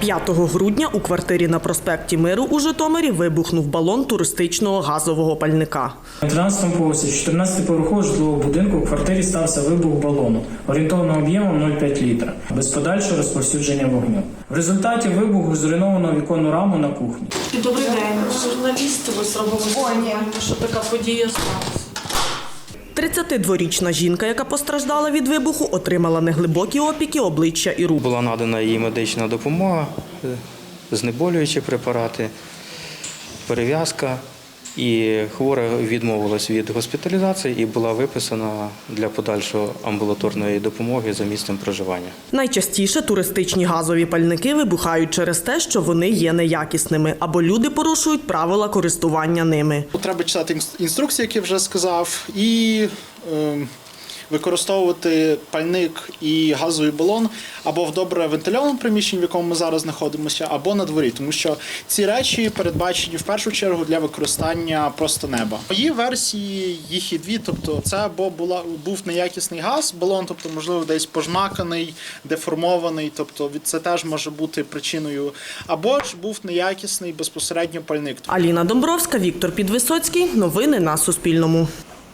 5 грудня у квартирі на проспекті Миру у Житомирі вибухнув балон туристичного газового пальника. На 13 поверсі 14-поверхового житлового будинку у квартирі стався вибух балону орієнтовним об'ємом 0,5 літра без подальшого розповсюдження вогню. В результаті вибуху зруйновано віконну раму на кухні. Добрий день, журналісти, ви зробили, що така подія сталася. 32-річна жінка, яка постраждала від вибуху, отримала неглибокі опіки обличчя і рук. Була надана їй медична допомога, е, знеболюючі препарати, перев'язка. І хвора відмовилась від госпіталізації і була виписана для подальшої амбулаторної допомоги за місцем проживання. Найчастіше туристичні газові пальники вибухають через те, що вони є неякісними або люди порушують правила користування ними. Треба читати інструкції, як я вже сказав, і е, використовувати пальник і газовий балон або в добре вентильованому приміщенні, в якому ми зараз знаходимося, або на дворі, тому що ці речі передбачені в першу чергу для використання просто неба. Мої версії їх і дві, тобто це або була був неякісний газ, балон, тобто можливо десь пожмаканий, деформований, тобто від- це теж може бути причиною, або ж був неякісний безпосередньо пальник. Аліна Домбровська, Віктор Підвисоцький. Новини на Суспільному.